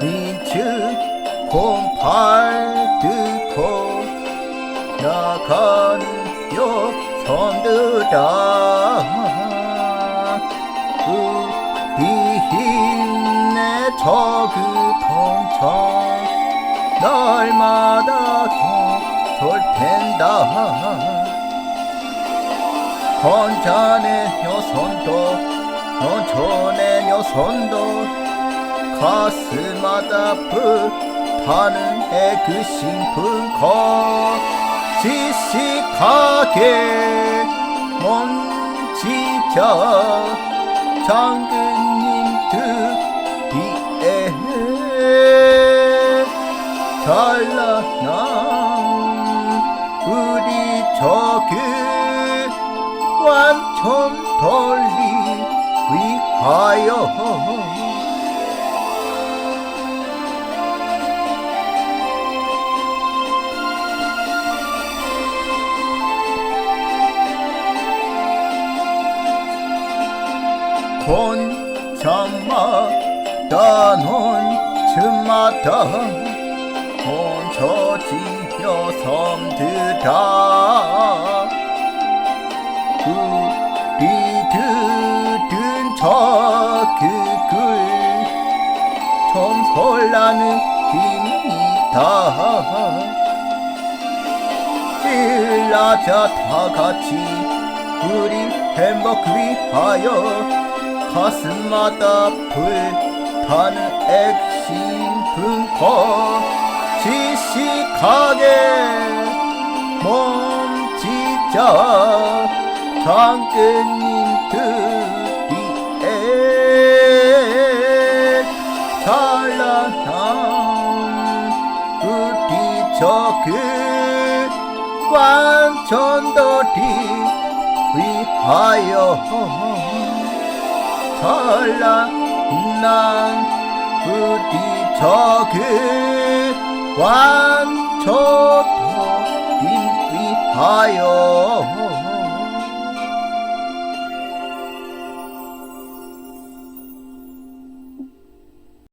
민츠 곰팔 듣고 나가는 여성들아 우리 힘내 저그 통청 날마다 더설 텐다. 건자네 여선도 넌천의 여선도 가슴마다 불타는 애그 심픈 거 지식하게 먼지자. 장군님 드디에 찬란한 우리 저그 완전 돌리 위하여 혼자마다 논쯤마다 혼처지며 섬들아 우리 들은 저그글 좀 설라는 힘이다. 일나자 다같이 우리 행복 위하여 가슴마다 불타는 액신 분코 지식하게 몸짓자 장군님 드디에 찬란한 우리 저그 완전돌이 위하여 찬란한 우리 저그 완전돌이 위하여